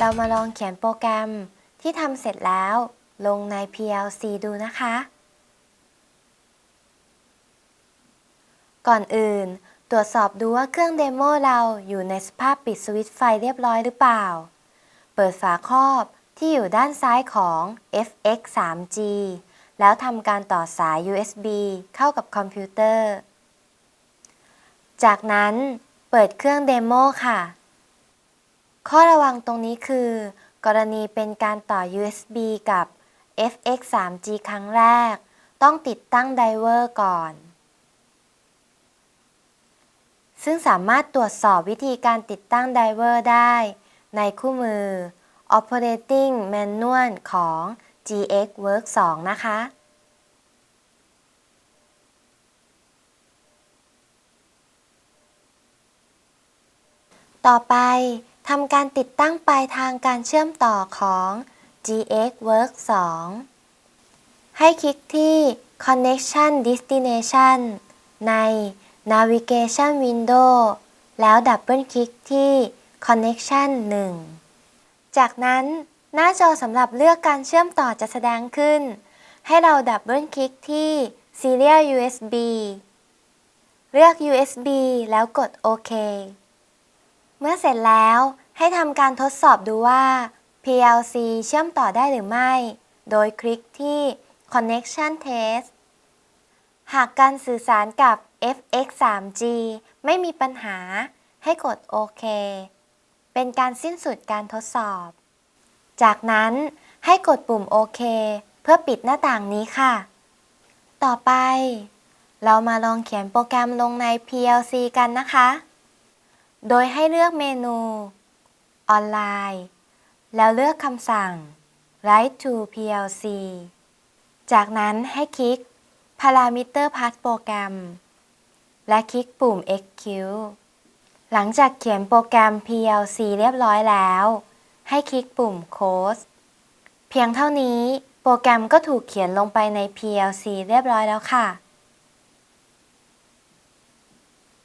เรามาลองเขียนโปรแกรมที่ทำเสร็จแล้ว ลงใน PLC ดูนะคะ ก่อนอื่น ตรวจสอบดูว่าเครื่องเดโมเราอยู่ในสภาพปิดสวิตช์ไฟเรียบร้อยหรือเปล่า เปิดฝาครอบที่อยู่ด้านซ้ายของ FX 3G แล้วทำการต่อสาย USB เข้ากับคอมพิวเตอร์ จากนั้นเปิดเครื่องเดโมค่ะ ข้อระวังตรงนี้คือ กรณีเป็นการต่อ USB กับ FX 3G ครั้งแรก ต้องติดตั้งไดเวอร์ก่อน ซึ่งสามารถตรวจสอบวิธีการติดตั้งไดเวอร์ได้ ในคู่มือ Operating Manual ของ GX Work 2 นะคะ ต่อไป ทำการติดตั้งปลายทางการเชื่อมต่อของ GX Work 2 ให้คลิกที่ Connection Destination ใน Navigation Window แล้วดับเบิลคลิกที่ Connection 1 จากนั้นหน้าจอสำหรับเลือกการเชื่อมต่อจะแสดงขึ้น ให้เราดับเบิลคลิกที่ Serial USB เลือก USB แล้วกดโอเค มื่อเสร็จแล้วให้ทำการทดสอบดูว่า PLC เชื่อมต่อได้หรือไม่ โดยคลิกที่ Connection Test หากการสื่อสารกับ FX 3G ไม่มีปัญหา ให้กดโอเค เป็นการสิ้นสุดการทดสอบ จากนั้นให้กดปุ่มโอเคเพื่อปิดหน้าต่างนี้ค่ะ ต่อไป เรามาลองเขียนโปรแกรมลงใน PLC กันนะคะ โดยให้เลือกเมนู ออนไลน์ แล้วเลือกคำสั่ง Write to PLC จากนั้นให้คลิก Parameter Path Program และคลิกปุ่ม Execute หลังจากเขียนโปรแกรม PLC เรียบร้อยแล้ว ให้คลิกปุ่ม Close เพียงเท่านี้โปรแกรมก็ถูกเขียนลงไปใน PLC เรียบร้อยแล้วค่ะ